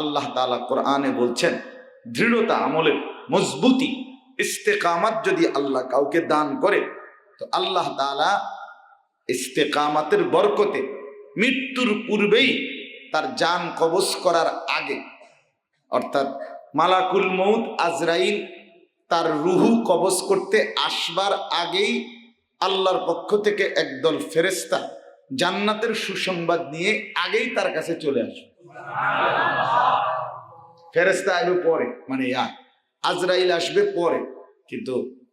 আল্লাহ তালা কোরআনে বলছেন, দৃঢ়তা আমলের মজবুতি, ইস্তেকামাত যদি আল্লাহ কাউকে দান করে, তো আল্লাহ তালা ইস্তেকামাতের বরকতে মৃত্যুর পূর্বেই তার যান কবজ করার আগে, অর্থাৎ মালাকুল মৌত আজরাইল তার রুহু কবজ করতে আসবার আগেই আল্লাহর পক্ষ থেকে একদল ফেরেস্তা জান্নাতের সুসংবাদ নিয়ে আগেই তার কাছে চলে আসবে। ফেরেস্তা আসবে পরে মানে আজরাইল আসবে পরে। কিন্তু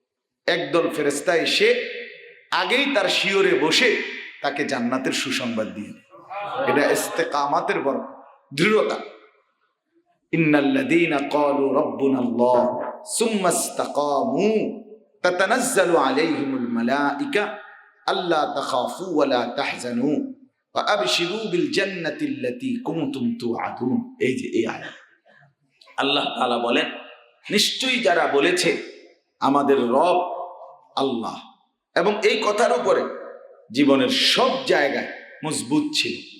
একদল ফেরেস্তা এসে আগেই তার শিওরে বসে তাকে জান্নাতের সুসংবাদ দিয়ে। এটা ইস্তেকামাতের বড় দৃঢ়তা। ইন্নাল্লাযীনা ক্বালু রাব্বুনা আল্লাহ সুম্মা ইসতাকামু, তাতানাজ্জালু আলাইহিমুল মালাইকা, আল্লা তাখাফু ওয়া লা তাহজানু। আবশিরু বিল জান্নাতি আল্লাতী কুনতুম তুআদুন। এই যে, এই আয়াত। আল্লাহ তাআলা বলেন, নিশ্চয়ই যারা বলেছে, আমাদের রব আল্লাহ। এবং এই কথার উপরে জীবনের সব জায়গায় মজবুত ছিল।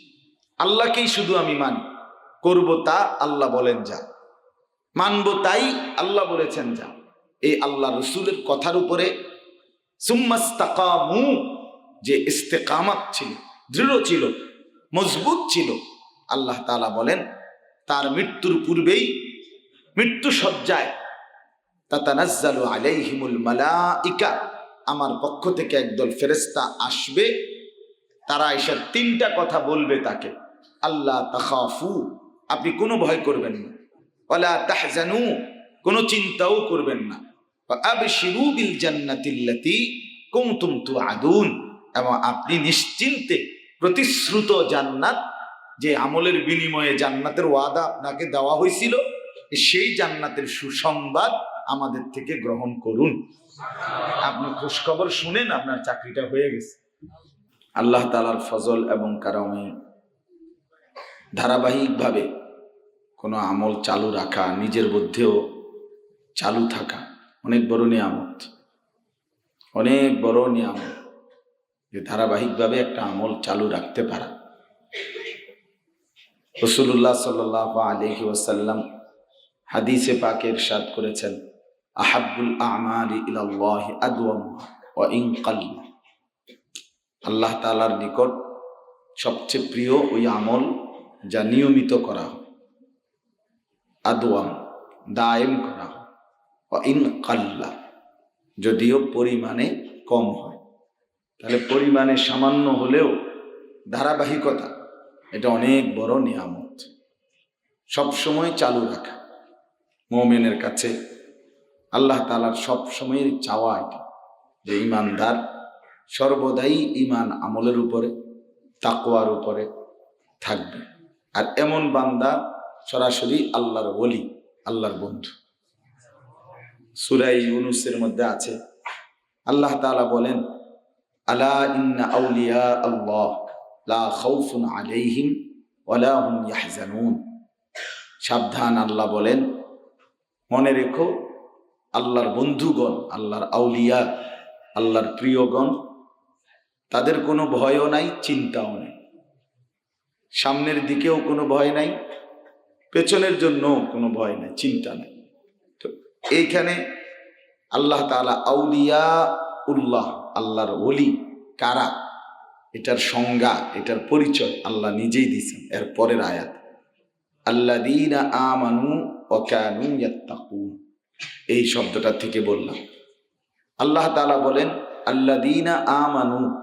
আল্লাহকেই শুধু আমি মানি। করব তা আল্লাহ বলেন, যা। মানব তাই আল্লাহ বলেছেন, যা। এই আল্লাহ রসুলের কথার উপরে সুম্মাস্তাকামু, যে ইস্তেকামাত ছিল দৃঢ় ছিল, মজবুত ছিল। আল্লাহ তালা বলেন, তার মৃত্যুর পূর্বেই মৃত্যু মালাইকা, আমার পক্ষ থেকে একদল ফেরেস্তা আসবে, তারা এসে তিনটা কথা বলবে তাকে। আল্লাহ তাখাফু, আপনি কোনো ভয় করবেন না। ওয়ালা তাহজানু, কোনো চিন্তাও করবেন না। আবশিরু বিল জান্নাতিল্লাতি কুনতুম তুআদুন। এবং আপনি নিশ্চিন্তে প্রতিশ্রুত জান্নাত, যে আমলের বিনিময়ে জান্নাতের ওয়াদা আপনাকে দেওয়া হয়েছিল, সেই জান্নাতের সুসংবাদ আমাদের থেকে গ্রহণ করুন। আপনি খোঁজখবর শুনেন, আপনার চাকরিটা হয়ে গেছে। আল্লাহ তালার ফজল এবং কারণে ধারাবাহিকভাবে কোনো আমল চালু রাখা, নিজের মধ্যেও চালু থাকা অনেক বড় নিয়ামত। অনেক বড় নিয়ামত। যে ধারাবাহিকভাবে একটা আমল চালু রাখতে পারা। রসুল্লাহ সাল আলহি ওসাল্লাম হাদিসে পাকে ইরশাদ করেছেন আহাবুল আমালি আল্লাহ তাআলার নিকট সবচেয়ে প্রিয় ওই আমল যা নিয়মিত করা হয়। আদওয়াম, দায়েম করা হয়। ইন কাল্লা, যদিও পরিমাণে কম হয়। তাহলে পরিমাণে সামান্য হলেও ধারাবাহিকতা, এটা অনেক বড় নিয়ামত। সবসময় চালু রাখা। মোমেনের কাছে আল্লাহ তালার সব সময়ের চাওয়া এটা, যে ইমানদার সর্বদাই ইমান আমলের উপরে তাকোয়ার উপরে থাকবে। আর এমন বান্দা সরাসরি আল্লাহর বলি আল্লাহর বন্ধু। সুরাই ইউনুসের মধ্যে আছে, আল্লাহ তাআলা বলেন আলা ইন্না আউলিয়া আল্লাহ, লা খাউফুন আলাইহিম ওয়ালা হুম ইয়াহজানুন। সাবধান, আল্লাহ বলেন, মনে রেখো, আল্লাহর বন্ধুগণ, আল্লাহর আউলিয়া, আল্লাহর প্রিয়গণ, তাদের কোনো ভয়ও নাই, চিন্তাও নেই। সামনের দিকেও কোনো ভয় নাই, পেছনের জন্যও কোনো ভয় নাই, চিন্তা নেই। তো এইখানে আল্লাহ তাআলা আউলিয়া উল্লাহ আল্লাহর ওলি কারা? এটার সংজ্ঞা, এটার পরিচয় আল্লাহ নিজেই দিয়েছেন এর পরের আয়াত। আল্লাদিনা আমানু অকানু ইয়াত্তাকুন। এই শব্দটা থেকে বললাম। আল্লাহ তাআলা বলেন আল্লাদিনা আমানু,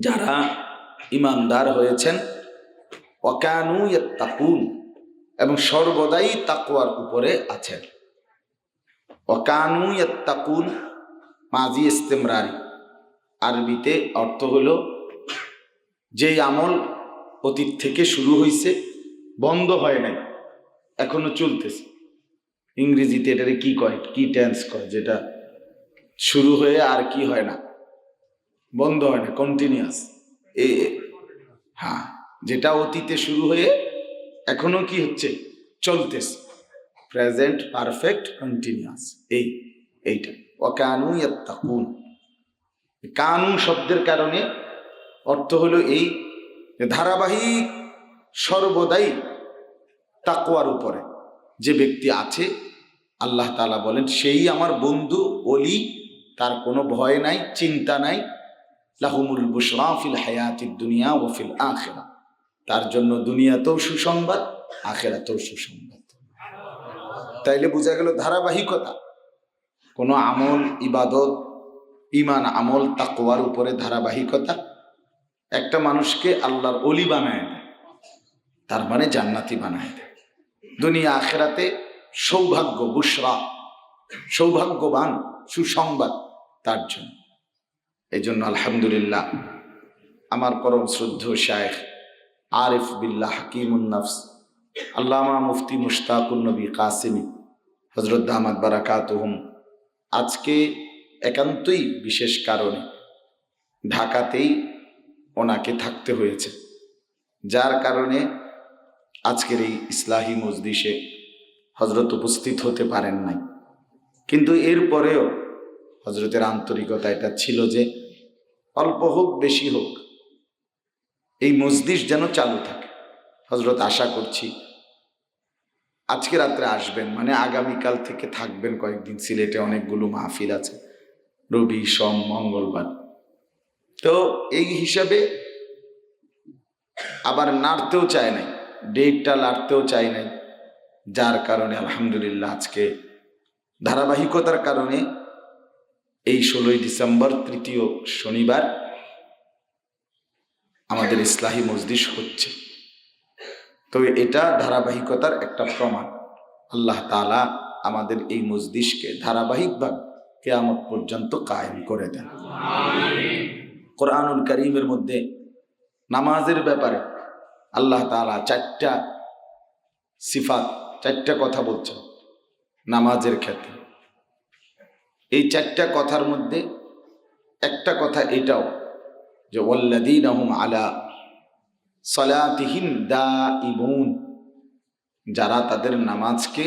যারা ইমানদার হয়েছেন অকানু ইয়াত্তাকুন এবং সর্বদাই তাকওয়ার উপরে আছেন। অকানু ইয়াত্তাকুন মাজি ইস্তেমরারি। আরবিতে অর্থ হলো, যেই আমল অতীত থেকে শুরু হয়েছে বন্ধ হয় নাই, এখনও চলতেছে। ইংরেজিতে এটারে কি কয়? কি টেন্স কয়? যেটা শুরু হয়ে আর কি হয় না, বন্ধ হয় না কন্টিনিউয়াস এ হ্যাঁ যেটা অতীতে শুরু হয়ে এখনও কি হচ্ছে? চলতেছে। প্রেজেন্ট পারফেক্ট কন্টিনিউয়াস এই, এইটা। অকানু ইয়াত্তাকুন। কানু শব্দের কারণে অর্থ হলো এই ধারাবাহিক, সর্বদাই তাকওয়ার উপরে যে ব্যক্তি আছে, আল্লাহ তালা বলেন, সেই আমার বন্ধু অলি তার কোনো ভয় নাই, চিন্তা নাই। লাহুমুল বুশরা ফিল হায়াতির দুনিয়া ও ফিল আখেরা। তার জন্য দুনিয়াতেও সুসংবাদ, আখেরাতেও সুসংবাদ। তাইলে বোঝা গেল ধারাবাহিকতা। কোনো আমল, ইবাদত ইমান আমল, তাকওয়ার উপরে ধারাবাহিকতা একটা মানুষকে আল্লাহর অলি বানায় দেয়, তার মানে জান্নাতি বানায় দেয়। দুনিয়া আখেরাতে সৌভাগ্য বুসরা সৌভাগ্যবান, সুসংবাদ তার জন্য। এই জন্য আলহামদুলিল্লাহ আমার পরম শ্রদ্ধ শায়েখ আরিফ বিল্লাহ হাকিমুন্নফস আল্লামা মুফতি মুশতাকুর নবী কাসিমি হজরত দামাদ বারাকাতুহুম আজকে একান্তই বিশেষ কারণে ঢাকাতেই ওনাকে থাকতে হয়েছে। যার কারণে আজকের এই ইসলাহী মজলিসে হজরত উপস্থিত হতে পারেন নাই। কিন্তু এরপরেও হজরতের আন্তরিকতা এটা ছিল যে অল্প হোক, বেশি হোক, এই মসজিদ যেন চালু থাকে। হজরত আশা করছি আজকে রাত্রে আসবেন মানে আগামীকাল থেকে থাকবেন কয়েকদিন সিলেটে, অনেকগুলো মাহফিল আছে। রবি, সোম, মঙ্গলবার। তো এই হিসাবে আবার নাড়তেও চায় নাই, ডেটটা লাড়তেও চায় নাই, যার কারণে আলহামদুলিল্লাহ আজকে ধারাবাহিকতার কারণে এই ষোলোই ডিসেম্বর, তৃতীয় শনিবার আমাদের ইসলাহী মসজিদ হচ্ছে। তো এটা ধারাবাহিকতার একটা প্রমাণ। আল্লাহ তালা আমাদের এই মসজিদকে ধারাবাহিকভাবে কেয়ামত পর্যন্ত কায়েম করে দেন। কোরআনুল করিমের মধ্যে নামাজের ব্যাপারে আল্লাহ তালা চারটা সিফাত চারটা কথা বলছেন নামাজের ক্ষেত্রে। এই চারটা কথার মধ্যে একটা কথা এটাও যে ওল্লাদিন আলা সলাতিহিম দা ইবুন যারা তাদের নামাজকে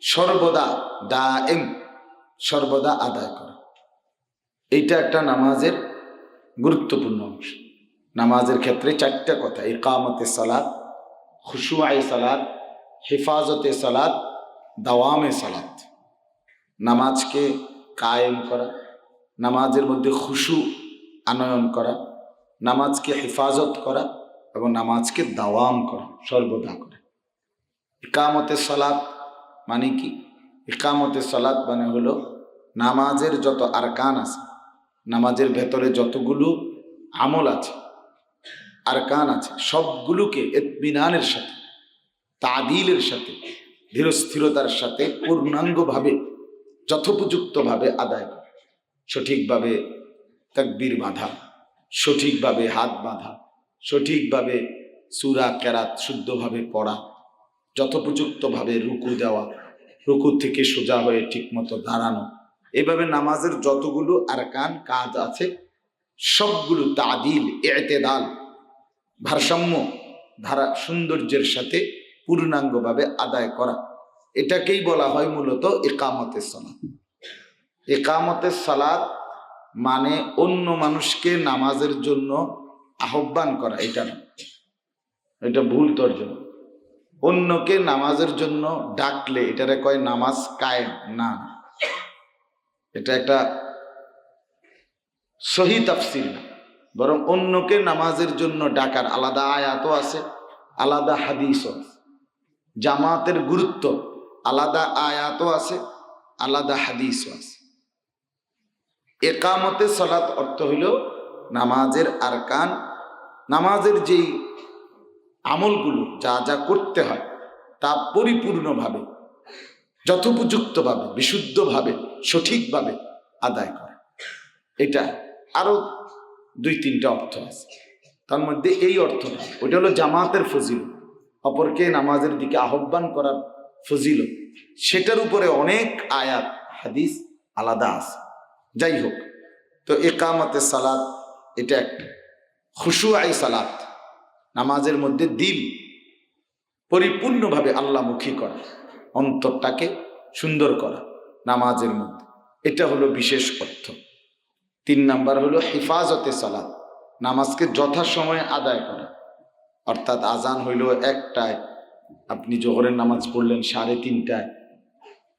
সর্বদা দা এম সর্বদা আদায় করে। এইটা একটা নামাজের গুরুত্বপূর্ণ অংশ। নামাজের ক্ষেত্রে চারটা কথা, ইকামতে সালাদ খুশুয়াই সালাদ হেফাজতে সালাদ দাওয়ামে সালাদ নামাজকে কায়েম করা, নামাজের মধ্যে খুশু আনয়ন করা, নামাজকে হেফাজত করা এবং নামাজকে দাওয়াম করা, সর্বদা করে। ইকামতে সালাদ মানে কি? ইকামতে সালাদ মানে হলো নামাজের যত আরকান আছে, নামাজের ভেতরে যতগুলো আমল আছে, আরকান আছে, সবগুলোকে এতমিনানের সাথে, তাদিলের সাথে, ধীরস্থিরতার সাথে পূর্ণাঙ্গভাবে, যথোপযুক্তভাবে আদায় করা। সঠিকভাবে তকবির বাঁধা, সঠিকভাবে হাত বাঁধা সঠিকভাবে সুরা কেরাত শুদ্ধভাবে পড়া, যথোপযুক্তভাবে রুকু দেওয়া, রুকু থেকে সোজা হয়ে ঠিকমতো দাঁড়ানো, এভাবে নামাজের যতগুলো আরকান, কাজ আছে, সবগুলো তাদিল, এতেদাল, ভারসাম্য, ধারা, সৌন্দর্যের সাথে পূর্ণাঙ্গভাবে আদায় করা। এটাকেই বলা হয় মূলত একামতের সালাদ একামতের সালাদ মানে অন্য মানুষকে নামাজের জন্য আহ্বান করা, এটা না। এটা ভুল তর্জমা। অন্যকে নামাজের জন্য ডাকলে এটারে কয় নামাজ কায়েম, না এটা একটা সহি তাফসির না। বরং অন্যকে নামাজের জন্য ডাকার আলাদা আয়াতও আছে, আলাদা হাদিসও আছে। জামাতের গুরুত্ব আলাদা আয়াতও আছে, আলাদা হাদিসও আছে। একামতে সলাৎ অর্থ হইল নামাজের আরকান, নামাজের যেই আমলগুলো, যা যা করতে হয়, তা পরিপূর্ণভাবে, যথোপযুক্তভাবে, বিশুদ্ধভাবে, সঠিকভাবে আদায় করা। এটা আরও দুই তিনটা অর্থ আছে। তার মধ্যে এই অর্থটা, ওইটা হলো জামাতের ফজিল অপরকে নামাজের দিকে আহ্বান করার ফজিল সেটার উপরে অনেক আয়াত, হাদিস আলাদা আছে। যাই হোক, তো একামতে সালাদ এটা একটা খুশু আই সালাত। নামাজের মধ্যে দিল পরিপূর্ণভাবে আল্লাহমুখী করা, অন্তরটাকে সুন্দর করা নামাজের মধ্যে। এটা হলো বিশেষ অর্থ। তিন নাম্বার হলো হেফাজতে সালাত, নামাজকে যথাসময়ে আদায় করা। অর্থাৎ আজান হইল একটায়, আপনি জোহরের নামাজ পড়লেন সাড়ে তিনটায়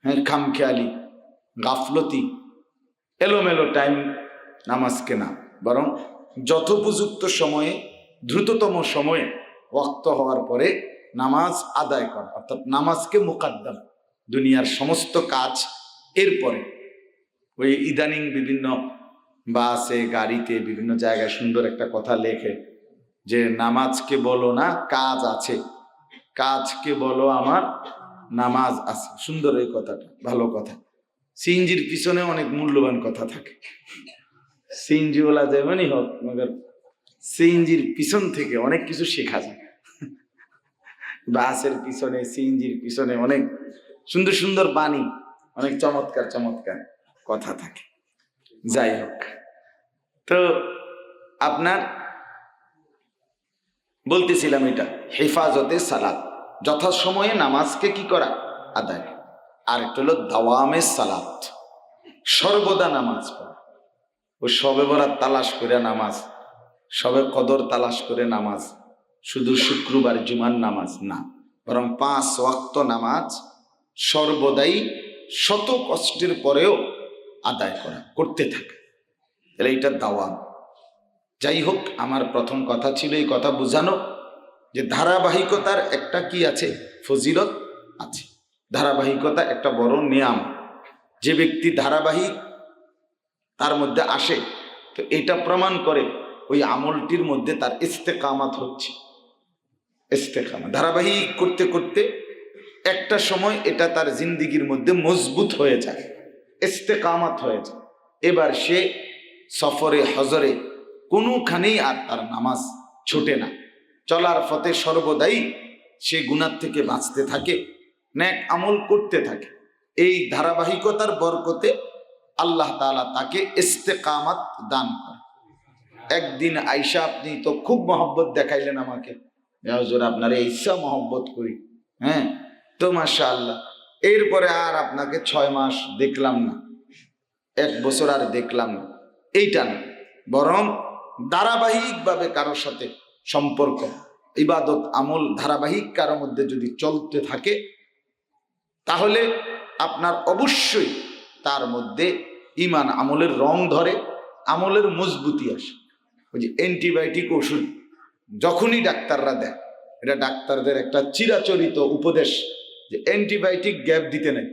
হ্যাঁ খামখেয়ালি, গাফলতি, এলোমেলো টাইম নামাজকে না। বরং যথোপযুক্ত সময়ে, দ্রুততম সময়ে ওয়াক্ত হওয়ার পরে নামাজ আদায় করা, অর্থাৎ নামাজকে মোকাদ্দাম, দুনিয়ার সমস্ত কাজ এরপরে। ওই ইদানিং বিভিন্ন বাসে, গাড়িতে, বিভিন্ন জায়গায় সুন্দর একটা কথা লেখে যে, নামাজকে বলো না, কাজ আছে। কাজকে বলো আমার, নামাজ আছে। সুন্দর এই কথাটা, ভালো কথা। সিএনজির পিছনে অনেক মূল্যবান কথা থাকে। সিএনজিওয়ালা যেমনই হোক, মগর সিএনজির পিছন থেকে অনেক কিছু শেখা যায়। বাসের পিছনে, সিএনজির পিছনে অনেক সুন্দর সুন্দর বাণী, অনেক চমৎকার চমৎকার কথা থাকে। যাই হোক, তো আপনার বলতেছিলাম এটা, হেফাজতে সালাত। যথাসময়ে নামাজকে কি করা আদায়? আর একটা হলো দাওয়ামে সালাত। সর্বদা নামাজ পড়া। ও সবে বরাত তালাশ করে নামাজ, সবে কদর তালাশ করে নামাজ, শুধু শুক্রবার, জুমার নামাজ না, বরং পাঁচ ওয়াক্ত নামাজ সর্বদাই শত কষ্টের পরেও আদায় করা, করতে থাকে। তাহলে এটা দাওয়াম যাই হোক, আমার প্রথম কথা ছিল এই কথা বোঝানো যে ধারাবাহিকতার একটা কি আছে? ফজিলত আছে। ধারাবাহিকতা একটা বড় নিয়াম। যে ব্যক্তি ধারাবাহিক তার মধ্যে আসে। তো এটা প্রমাণ করে ওই আমলটির মধ্যে তার ইস্তেকামাত হচ্ছে। ইস্তেকামাত। ধারাবাহিক করতে করতে একটা সময় এটা তার জিন্দিগির মধ্যে মজবুত হয়ে যায়। ইস্তেকামাত হয়ে যায়। এবার সে সফরে, হজরে কোনোখানেই আর তার নামাজ ছুটে না। চলার ফতে সর্বদাই সে গুনার থেকে বাঁচতে থাকে, ন্যাক আমল করতে থাকে। এই ধারাবাহিকতার বরকতে আল্লাহ তাআলা তাকে ইস্তেকামাত দান করে একদিন আইসা আপনি তো খুব মহব্বত দেখাইলেন আমাকে। হুজুর, আপনার ইচ্ছা মহব্বত করি। হ্যাঁ? তো মাসা আল্লাহ এরপরে আর আপনাকে ছয় মাস দেখলাম না। এক বছর আর দেখলাম না। এইটা না। বরং ধারাবাহিকভাবে কারোর সাথে সম্পর্ক, ইবাদত, আমল ধারাবাহিক কারোর মধ্যে যদি চলতে থাকে, তাহলে আপনার অবশ্যই তার মধ্যে ইমান আমলের রং ধরে, আমলের মজবুতি আসে। ওই যে অ্যান্টিবায়োটিক ওষুধ, যখনই ডাক্তাররা দেয়, এটা ডাক্তারদের একটা চিরাচরিত উপদেশ যে অ্যান্টিবায়োটিক গ্যাপ দিতে নেই।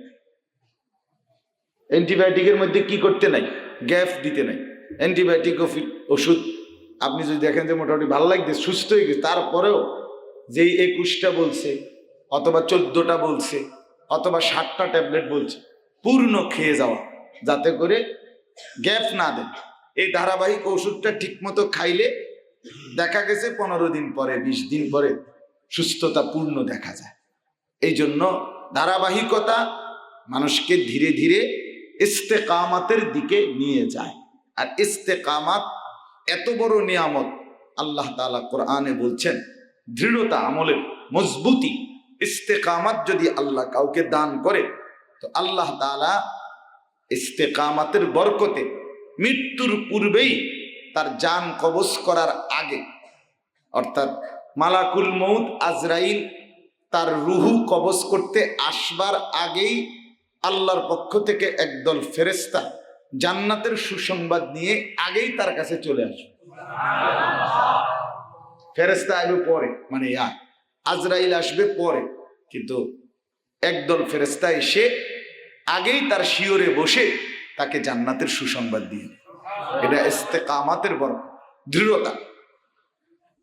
অ্যান্টিবায়োটিকের মধ্যে কি করতে নাই? গ্যাপ দিতে নাই। অ্যান্টিবায়োটিক ওষুধ, আপনি যদি দেখেন যে মোটামুটি ভালো লাগছে, সুস্থ হয়ে গেছে, তারপরেও যেই একুশটা বলছে, অথবা চোদ্দটা বলছে, অথবা ষাটটা ট্যাবলেট বলছে পূর্ণ খেয়ে যাওয়া। যাতে করে গ্যাপ না দেয়। এই ধারাবাহিক ওষুধটা ঠিকমতো খাইলে দেখা গেছে পনেরো দিন পরে, বিশ দিন পরে সুস্থতা পূর্ণ দেখা যায়। এই জন্য ধারাবাহিকতা মানুষকে ধীরে ধীরে ইস্তেকামাতের দিকে নিয়ে যায়। আর ইস্তেকামাত এত বড় নিয়ামত, আল্লাহ তালা কোরআনে বলছেন, দৃঢ়তা আমলের মজবুতি। ইস্তেকামাত যদি আল্লাহ কাউকে দান করে তো আল্লাহ তালা ইস্তেকামাতের বরকতে মৃত্যুর পূর্বেই তার যান কবজ করার আগে, অর্থাৎ মালাকুল মৌদ আজরাইল তার রুহু কবজ করতে আসবার আগেই আল্লাহর পক্ষ থেকে একদল ফেরেস্তা জান্নাতের সুসংবাদ নিয়ে আগেই তার কাছে চলে আসবে। ফেরেস্তা আসবে পরে মানে আজরাইল আসবে পরে, কিন্তু একদল ফেরেস্তা এসে আগেই তার শিওরে বসে তাকে জান্নাতের সুসংবাদ দিয়ে। এটা ইস্তেকামাতের বড় দৃঢ়তা।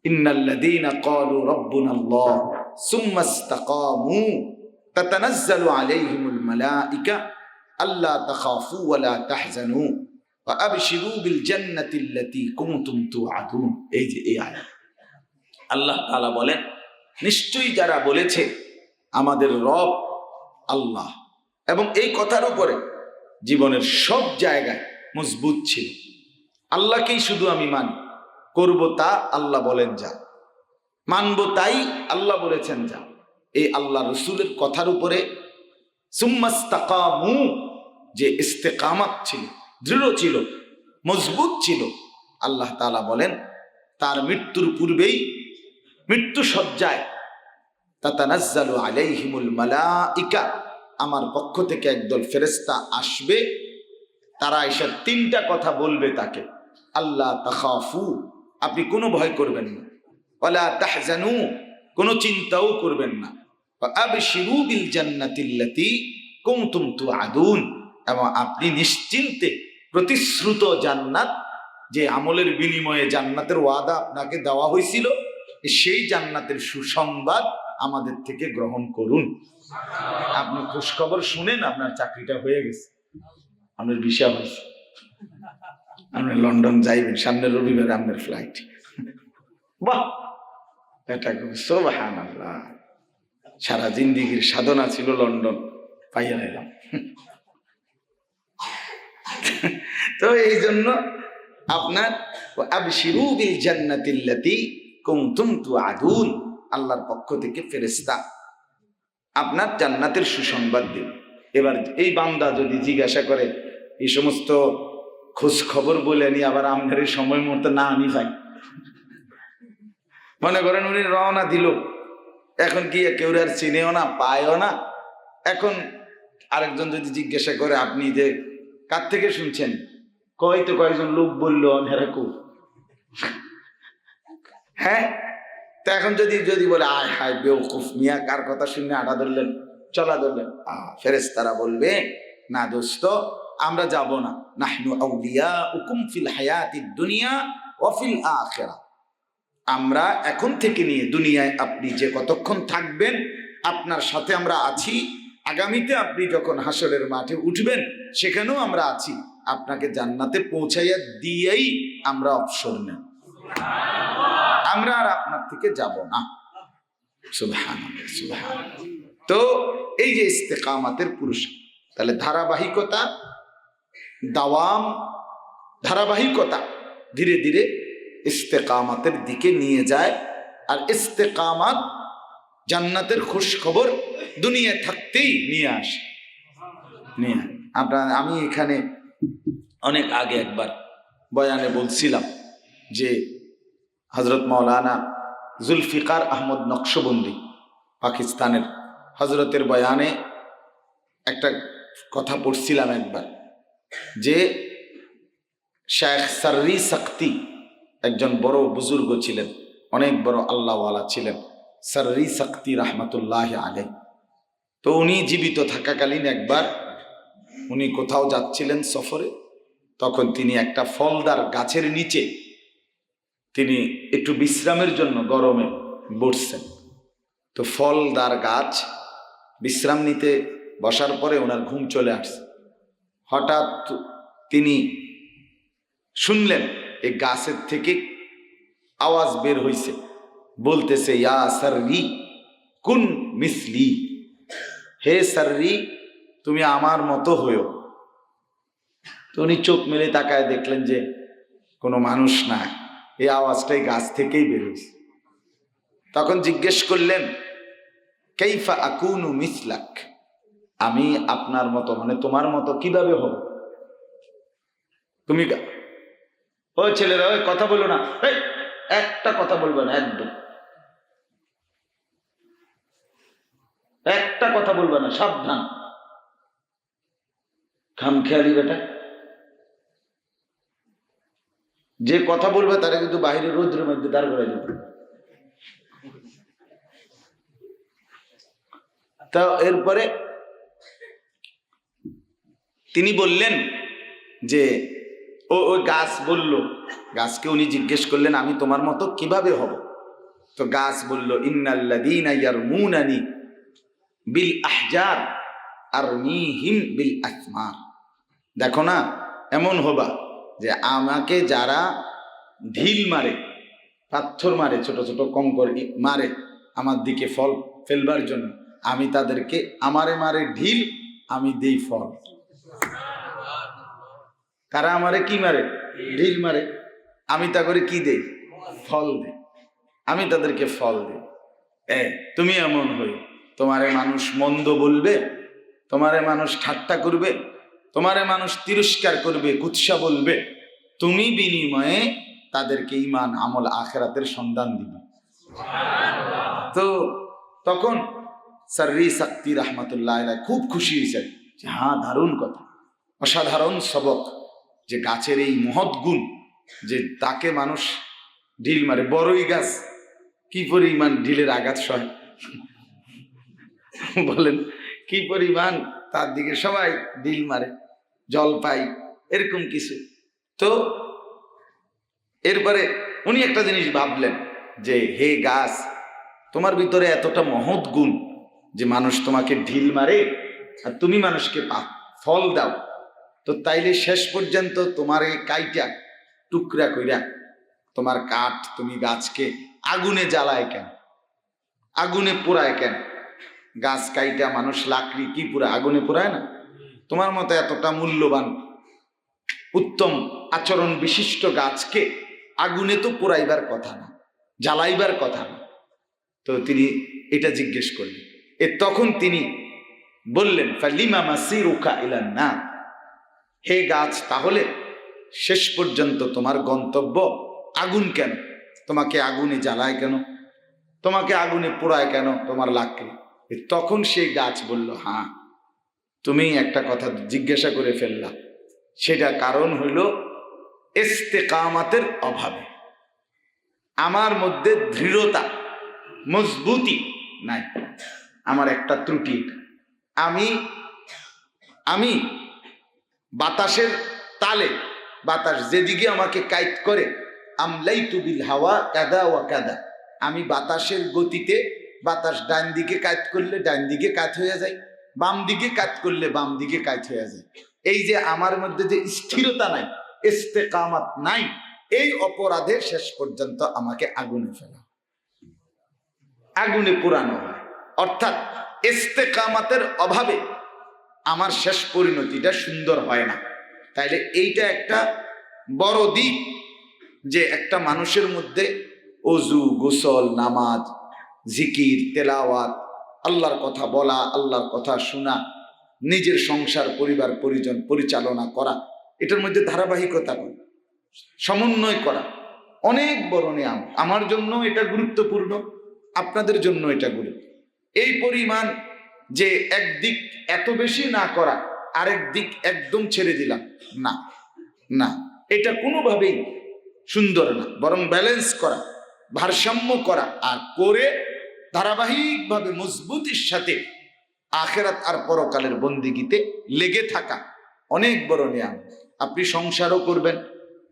ইন্নাল্লাযীনা ক্বালু রাব্বুনাল্লাহ সুম্মা ইসতাকামু তাতানাজ্জালু আলাইহিমুল মালাইকা আল্লা তাখাফু ওয়া লা তাহজানু ওয়া আবশিরু বিল জান্নাতি আল্লাতী কুনতুম তুআদুন। এই যে এই আয়াত। আল্লাহ তাআলা বলেন, নিশ্চয়ই যারা বলেছে, আমাদের রব আল্লাহ। এবং এই কথার উপরে জীবনের সব জায়গায় মজবুত ছিল। আল্লাহকেই শুধু আমি মানি, করব তা আল্লাহ বলেন যা, মানব তাই আল্লাহ বলেছেন যা। এই আল্লাহ রসুলের কথার উপরে সুম্মাস্তাকামু, যে ইস্তেকামাত ছিল, দৃঢ় ছিল, মজবুত ছিল, আল্লাহ তাআলা বলেন, তার মৃত্যুর পূর্বেই মৃত্যু সজ্জায় তাতানাজ্জালু আলাইহিমুল মালাইকা আমার পক্ষ থেকে একদল ফেরেশতা আসবে, তারা এসে তিনটা কথা বলবে তাকে। আল্লাহ তাখাফু, আপনি কোনো ভয় করবেন না। ওয়ালা তাহজানু, কোনো চিন্তাও করবেন না। আবশিরু বিল জান্নাতিল্লাতি কুনতুম তুআদুন, এবং আপনি নিশ্চিন্তে প্রতিশ্রুত জান্নাত, যে আমলের বিনিময়ে জান্নাতের ওয়াদা আপনাকে দেওয়া হয়েছিল, সেই জান্নাতের সুসংবাদ আমাদের থেকে গ্রহণ করুন। আপনি খোঁজখবর শুনেন আপনার চাকরিটা হয়ে গেছে। আপনার ভিসা হয়েছে। আপনি লন্ডন যাইবেন সামনের রবিবার আপনার ফ্লাইট বাহ! এটা সারা জিন্দিগির সাধনা ছিল লন্ডন। পাইয়া এলাম তো এই জন্য আপনার আবশিরু বিল জান্নাতিল্লাতি কুনতুম তুআদুন। আল্লাহর পক্ষ থেকে ফেরেশতা আপনার জান্নাতের সুসংবাদ দিন এবার এই বান্দা যদি জিজ্ঞাসা করে, এই সমস্ত খোঁজ খবর বলে নি আবার এই সময় মতো না আনি ভাই মনে করেন উনি রওনা দিল। এখন কি কেউ আর চিনেও না, পায়ও না। এখন আরেকজন যদি জিজ্ঞাসা করে, আপনি যে কার থেকে শুনছেন? কয় তো কয়েকজন লোক বলল হেরাকু হ্যাঁ? তা এখন যদি যদি বলে, আয় হায় বেউকুফ মিয়া কার কথা শুনে আটা ধরলেন, চলা ধরলেন? ফেরেস তারা বলবে, না দোস্ত, আমরা যাব না। নাহনু আউলিয়া উকুম ফিল হায়াতি দুনিয়া ওয়াফিল আখেরা আমরা এখন থেকে নিয়ে দুনিয়ায় আপনি যে কতক্ষণ থাকবেন, আপনার সাথে আমরা আছি। আগামীতে আপনি যখন হাসরের মাঠে উঠবেন, সেখানেও আমরা আছি। আপনাকে জান্নাতে পৌঁছাইয়া দিয়েই আমরা অবসর নেন আমরা আর আপনার থেকে যাব না। তো এই যে ইস্তেকামাতের পুরুষ তাহলে ধারাবাহিকতা, দাওয়াম, ধারাবাহিকতা ধীরে ধীরে ইস্তেকামাতের দিকে নিয়ে যায় আর ইস্তেকামাত জান্নাতের খোঁজ খবর দুনিয়ায় থাকতেই নিয়ে আসে নিয়ে। আপনার, আমি এখানে অনেক আগে একবার বয়ানে বলছিলাম যে হজরত মৌলানা জুলফিকার আহমদ নকশবন্দি পাকিস্তানের হজরতের বয়ানে একটা কথা পড়ছিলাম একবার, যে শেখ সার্রি শক্তি একজন বড় বুজুর্গ ছিলেন, অনেক বড় আল্লাহওয়ালা ছিলেন, সার্রি শক্তি রহমতুল্লাহ আলাই তো উনি জীবিত থাকাকালীন একবার উনি কোথাও যাচ্ছিলেন সফরে, তখন তিনি একটা ফলদার গাছের নিচে তিনি একটু বিশ্রামের জন্য গরমে বসছেন। তো ফলদার গাছ, বিশ্রাম নিতে বসার পরে ওনার ঘুম চলে আসছে। হঠাৎ তিনি শুনলেন, এই গাছের থেকে আওয়াজ বের হইছে। বলতেছে, ইয়া সার্রি, কুন মিসলি। হে সার্রি, তুমি আমার মতো হয়েও তো উনি চোখ মেলে তাকায় দেখলেন যে কোনো মানুষ না এই আওয়াজটাই গাছ থেকেই বের হয়েছে তখন জিজ্ঞেস করলেন, কেইফা আকুনু মিসলাক? আমি আপনার মতো মানে তোমার মতো কীভাবে হব? তুমি ও ছেলেরা, ওই কথা বলো না। একটা কথা বলবে না, একদম। একটা কথা বলবে না, সাবধান। খামখেয়ালি বেটা। যে কথা বলবে তারা কিন্তু বাইরে রৌদ্রের মধ্যে দাঁড় করে দেবে তা এরপরে তিনি বললেন যে, ও ওই গাছ বলল, গাছকে উনি জিজ্ঞেস করলেন, আমি তোমার মতো কীভাবে হব? তো গাছ বলল ইয়ারমুনানি বিল আহজার আর মিহিম বিল আসমার দেখো না, এমন হবা যে আমাকে যারা ঢিল মারে, পাথর মারে, ছোট ছোট কঙ্কর মারে আমার দিকে ফল ফেলবার জন্য, আমি তাদেরকে আমারে মারে ঢিল, আমি দেই ফল। তারা আমারে কি মারে? ঢিল মারে। আমি তা করে কি দেই? ফল দেই। আমি তাদেরকে ফল দিই। এ, তুমি এমন হই। তোমারে মানুষ মন্দ বলবে, তোমারে মানুষ ঠাট্টা করবে তোমারে মানুষ তিরস্কার করবে কুৎসা বলবে। তুমি বিনিময়ে তাদেরকে ইমান আমল, আখেরাতের সন্ধান দিবে। তো তখন সার্রি শক্তি রহমতুল্লাহ খুব খুশি হয়েছেন যে হ্যাঁ দারুণ কথা। অসাধারণ সবক যে গাছের এই মহৎ গুণ যে তাকে মানুষ ঢিল মারে। বড়ই গাছ, কি পরিমাণ ঢিলের আঘাত সয়? বলেন, কি পরিমাণ তার দিকে সবাই ঢিল মারে। জল পাই এরকম কিছু। তো এরপরে উনি একটা জিনিস ভাবলেন যে, হে গাছ, তোমার ভিতরে এতটা মহৎ গুণ যে মানুষ তোমাকে ঢিল মারে আর তুমি মানুষকে পা- ফল দাও, তো তাইলে শেষ পর্যন্ত তোমার এই কাইটা টুকরা কইরা তোমার কাঠ তুমি গাছকে আগুনে জ্বালায় কেন? আগুনে পোড়ায় কেন? গাছ কাইটা মানুষ লাকড়ি কি পুরা, আগুনে পোড়ায় না? তোমার মতো এতটা মূল্যবান, উত্তম আচরণ বিশিষ্ট গাছকে আগুনে তো পোড়াইবার কথা না, জ্বালাইবার কথা না। তো তিনি এটা জিজ্ঞেস করলেন। এ তখন তিনি বললেন ইলান না হে গাছ, তাহলে শেষ পর্যন্ত তোমার গন্তব্য আগুন কেন? তোমাকে আগুনে জ্বালায় কেন? তোমাকে আগুনে পোড়ায় কেন? তোমার এ তখন সেই গাছ বলল হ্যাঁ তুমি একটা কথা জিজ্ঞাসা করে ফেললা। সেটা কারণ হইল ইস্তেকামাতের অভাবে। আমার মধ্যে দৃঢ়তা, মজবুতি নাই। আমার একটা ত্রুটি। আমি আমি বাতাসের তালে, বাতাস যেদিকে আমাকে কাইট করে আমলাই তুবিল হাওয়া কাদা ওয়া কাদা। আমি বাতাসের গতিতে বাতাস ডান দিকে কাজ করলে ডান দিকে কাজ হয়ে যায়। বাম দিকে কাজ করলে বাম দিকে কাজ হয়ে যায়। এই যে আমার মধ্যে যে স্থিরতা নাই, ইস্তেকামাত নাই, এই অপরাধে শেষ পর্যন্ত আমাকে আগুনে ফেলা। আগুনে পুরানো হয়। অর্থাৎ ইস্তেকামাতের অভাবে আমার শেষ পরিণতিটা সুন্দর হয় না। তাইলে এইটা একটা বড় দিক যে একটা মানুষের মধ্যে অজু, গোসল, নামাজ, জিকির, তেলাওয়াত আল্লাহর কথা বলা, আল্লাহর কথা শোনা, নিজের সংসার, পরিবার, পরিজন পরিচালনা করা, এটার মধ্যে ধারাবাহিকতা করা সমন্বয় করা, অনেক বড় নিয়ম। আমার জন্য এটা গুরুত্বপূর্ণ, আপনাদের জন্য এটা গুরুত্ব। এই পরিমাণ যে একদিক এত বেশি না করা, আরেক দিক একদম ছেড়ে দিলাম, না না, এটা কোনোভাবেই সুন্দর না, বরং ব্যালেন্স করা, ভারসাম্য করা, আর করে ধারাবাহিকভাবে মজবুতির সাথে আখেরাত আর পরকালের বন্দিগিতে লেগে থাকা অনেক বড় নিয়ম। আপনি সংসারও করবেন,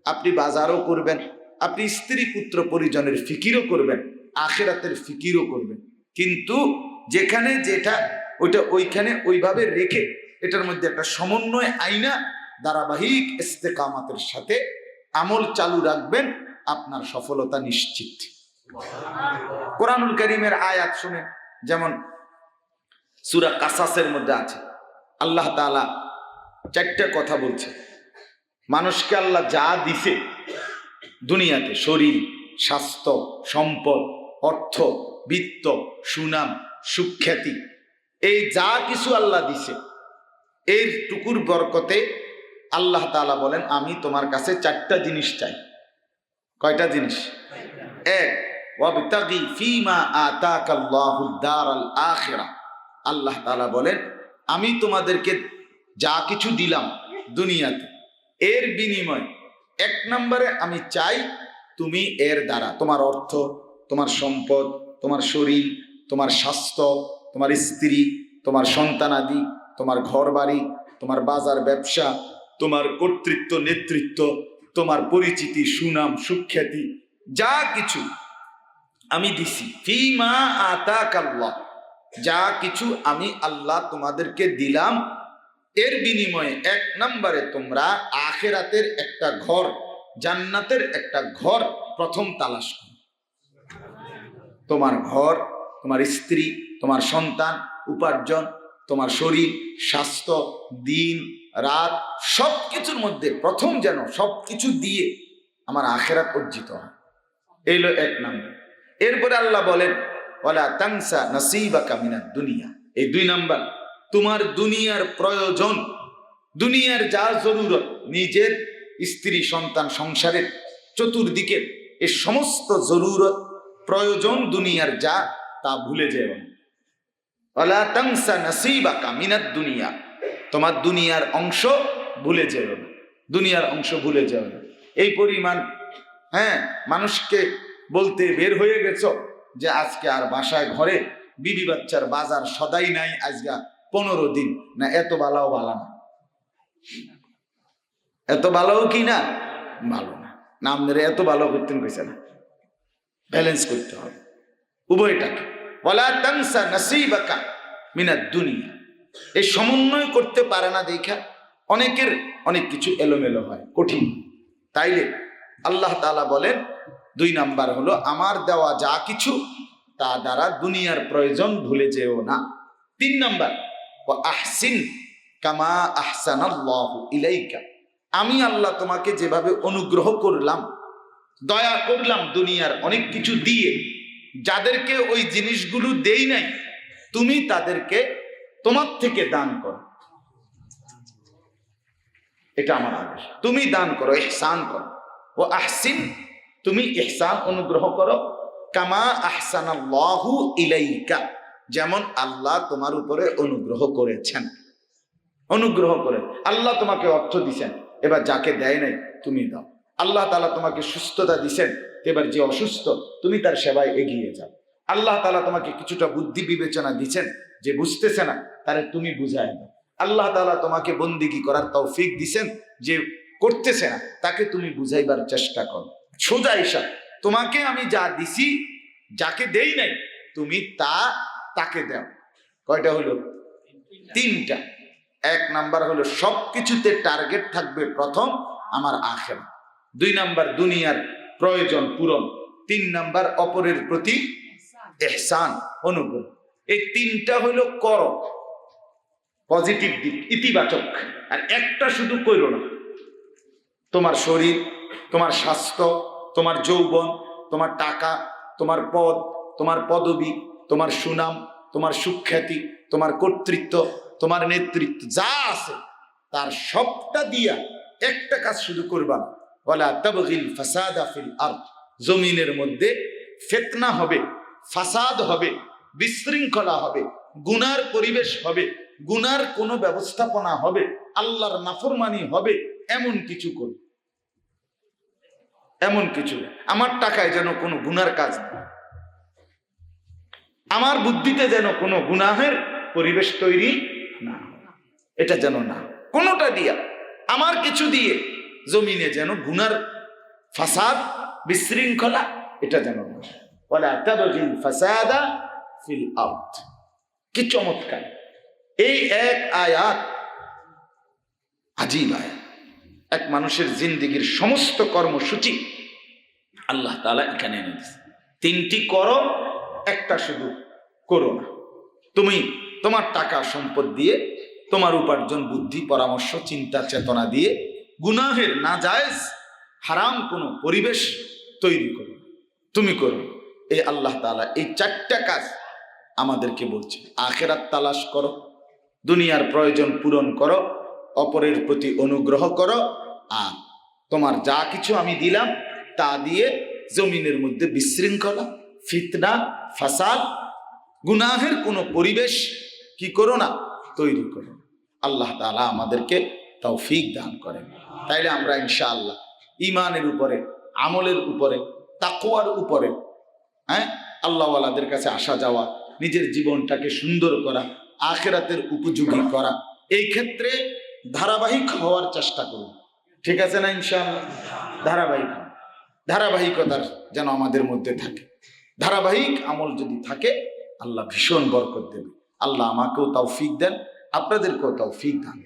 আপনি বাজারও করবেন, আপনি স্ত্রী পুত্র পরিজনের ফিকিরও করবেন, আখেরাতের ফিকিরও করবেন। কিন্তু যেখানে যেটা, ওইটা ওইখানে ওইভাবে রেখে এটার মধ্যে একটা সমন্বয় আইনা ধারাবাহিক ইস্তেকামাতের সাথে আমল চালু রাখবেন, আপনার সফলতা নিশ্চিত। কোরআনুল করিমের আয়াত শুনে যেমন সুরা কাসাসের মধ্যে আছে। আল্লাহ তাআলা চারটা কথা বলছে। মানুষকে আল্লাহ যা দিছে, দুনিয়াতে শরীর, স্বাস্থ্য, সম্পদ, অর্থ, বৃত্ত, সুনাম, সুখ্যাতি, এই যা কিছু আল্লাহ দিছে, এর টুকুর বরকতে আল্লাহ তাআলা বলেন, আমি তোমার কাছে চারটা জিনিস চাই। কয়টা জিনিস? এক ওয়াবতাগি ফিমা আতাকাল্লাহুদ দারাল আখিরা। আল্লাহ তাআলা বলেন, আমি তোমাদেরকে যা কিছু দিলাম দুনিয়াতে, এর বিনিময় এক নম্বরে আমি চাই তুমি এর দ্বারা, তোমার অর্থ, তোমার সম্পদ, তোমার শরীর, তোমার স্বাস্থ্য, তোমার স্ত্রী, তোমার সন্তানাদি তোমার ঘর বাড়ি তোমার বাজার ব্যবসা, তোমার কর্তৃত্ব, নেতৃত্ব, তোমার পরিচিতি, সুনাম, সুখ্যাতি, যা কিছু আমি দিছি। ফিমা আতাক আল্লাহ যা কিছু আমি আল্লাহ তোমাদেরকে দিলাম, এর বিনিময়ে এক নম্বরে তোমরা আখেরাতের একটা ঘর, জান্নাতের একটা ঘর প্রথম তালাশ করো। তোমার ঘর, তোমার স্ত্রী, তোমার সন্তান, উপার্জন, তোমার শরীর, স্বাস্থ্য, দিন, রাত সব কিছুর মধ্যে প্রথম যেন সব কিছু দিয়ে আমার আখেরাত অর্জিত হয়। এই হলো এক নম্বর। এরপরে আল্লাহ বলেন ওলা তাংসা নসিবা দুনিয়া। এই দুই তোমার দুনিয়ার প্রয়োজন, দুনিয়ার যা জরুরত, নিজের স্ত্রী, সন্তান, সংসারের চতুর্দিকে এই সমস্ত জরুরত, প্রয়োজন, দুনিয়ার যা, তা ভুলে যেও না। ওয়ালা তানসা নাসিবাকা দুনিয়া। তোমার দুনিয়ার অংশ ভুলে যেও না। দুনিয়ার অংশ ভুলে যেও না। এই পরিমাণ হ্যাঁ মানুষকে বলতে বের হয়ে গেছ যে আজকে আর বাসায় ঘরে বিবি বাচ্চার বাজার সদাই নাই আজকা পনেরো দিন। না, এত বালাও বালা না। এত ভালোও কি না? ভালো না। নাম ধরে এত ভালো করতেন কইছে না। ব্যালেন্স করতে হবে। উভয়টাকে। বলা তানসা নাসিবাকা মিনাদ দুনিয়া। এই সমন্বয় করতে পারে না দেখা। অনেকের অনেক কিছু এলোমেলো হয়, কঠিন। তাইলে আল্লাহ তাআলা বলেন দুই নাম্বার হলো, আমার দেওয়া যা কিছু, তা দ্বারা দুনিয়ার প্রয়োজন ভুলে যেও না। তিন নাম্বার ও আহসিন কামা আহসানাল্লাহু ইলাইকা। আমি আল্লাহ তোমাকে যেভাবে অনুগ্রহ করলাম, দয়া করলাম দুনিয়ার অনেক কিছু দিয়ে, যাদেরকে ওই জিনিসগুলো দেই নাই, তুমি তাদেরকে তোমার থেকে দান করো। এটা আমার আদেশ। তুমি দান করো, ইহসান করো। ও আহসিন তুমি ইহসান অনুগ্রহ করো, কামা আহসানাল্লাহু ইলাইকা, যেমন আল্লাহ তোমার উপরে অনুগ্রহ করেছেন। অনুগ্রহ করে আল্লাহ তোমাকে অর্থ দিছেন, এবার যাকে দেয় নাই তুমি দাও। আল্লাহ তালা তোমাকে সুস্থতা দিছেন, এবার যে অসুস্থ, তুমি তার সেবায় এগিয়ে যাও। আল্লাহ তালা তোমাকে কিছুটা বুদ্ধি বিবেচনা দিচ্ছেন যে বুঝতেছে না, তারে তুমি বুঝায় দাও। আল্লাহ তালা তোমাকে বন্দিগি করার তৌফিক দিছেন, যে করতেছে না, তাকে তুমি বুঝাইবার চেষ্টা করো। সোজা হিসাব তোমাকে আমি যা দিছি, যাকে দেই নাই, তুমি তা, তাকে দাও। কয়টা হলো? তিনটা। এক নাম্বার হলো সব কিছুতে টার্গেট থাকবে প্রথম আমার আখের দুই নাম্বার, দুনিয়ার প্রয়োজন পূরণ। তিন নাম্বার, অপরের প্রতি এহসান, অনুগ্রহ। এই তিনটা হলো কর। পজিটিভ দিক, ইতিবাচক। আর একটা শুধু কইরো না। তোমার শরীর তোমার স্বাস্থ্য, তোমার যৌবন, তোমার টাকা, তোমার পদ, তোমার পদবি, তোমার সুনাম, তোমার সুখ্যাতি, তোমার কর্তৃত্ব, তোমার নেতৃত্ব, যা আছে, তার সবটা দিয়া একটা কাজ শুধু করবা বলা তাবগিল ফাসাদা ফিল আরদ। জমিনের মধ্যে ফেতনা হবে, ফাসাদ হবে, বিশৃঙ্খলা হবে, গুনার পরিবেশ হবে, গুনার কোনো ব্যবস্থাপনা হবে, আল্লাহর নাফরমানি হবে, এমন কিছু করবে এমন কিছু আমার টাকায় যেন কোনো গুনার কাজ না আমার বুদ্ধিতে যেন কোনো গুনাহের পরিবেশ তৈরি না এটা যেন না। কোনোটা দিয়া আমার কিছু দিয়ে জমিনে যেন গুনার ফাসাদ, বিশৃঙ্খলা, এটা যেন না। ওয়ালা তাবগিল ফাসাদা ফিল আরদ। কি চমৎকার। এই এক আয়াত আজীব আয়াত। এক মানুষের জিন্দিগির সমস্ত কর্মসূচি আল্লাহ তাআলা এখানে এনে দিয়েছে। তিনটি করো, একটা শুধু করো না। তুমি তোমার টাকা সম্পদ দিয়ে, তোমার উপার্জন, বুদ্ধি, পরামর্শ, চিন্তা, চেতনা দিয়ে গুনাহের না জায়েজ হারাম কোনো পরিবেশ তৈরি করো তুমি করো এই আল্লাহ তাআলা এই চারটা কাজ আমাদেরকে বলছে আখেরাত তালাশ করো, দুনিয়ার প্রয়োজন পূরণ করো অপরের প্রতি অনুগ্রহ করো। আর তোমার যা কিছু আমি দিলাম, তা দিয়ে জমিনের মধ্যে বিশৃঙ্খলা, ফিতনা, ফাসাদ, গুনাহের কোনো পরিবেশ কি করো না, তৈরি করো। আল্লাহ তাআলা আমাদেরকে তৌফিক দান করেন। তাইলে আমরা ইনশাআল্লাহ ইমানের উপরে, আমলের উপরে, তাকওয়ার উপরে হ্যাঁ আল্লাহওয়ালাদের কাছে আসা যাওয়া, নিজের জীবনটাকে সুন্দর করা, আখেরাতের উপযোগী করা, এই ক্ষেত্রে ধারাবাহিক হওয়ার চেষ্টা করুন। ঠিক আছে না ইনশাআল্লাহ? ধারাবাহিক ধারাবাহিকতার যেন আমাদের মধ্যে থাকে। ধারাবাহিক আমল যদি থাকে, আল্লাহ ভীষণ বরকত দেবে। আল্লাহ আমাকেও তাও ফিক দেন, আপনাদেরকেও তাও ফিক দান।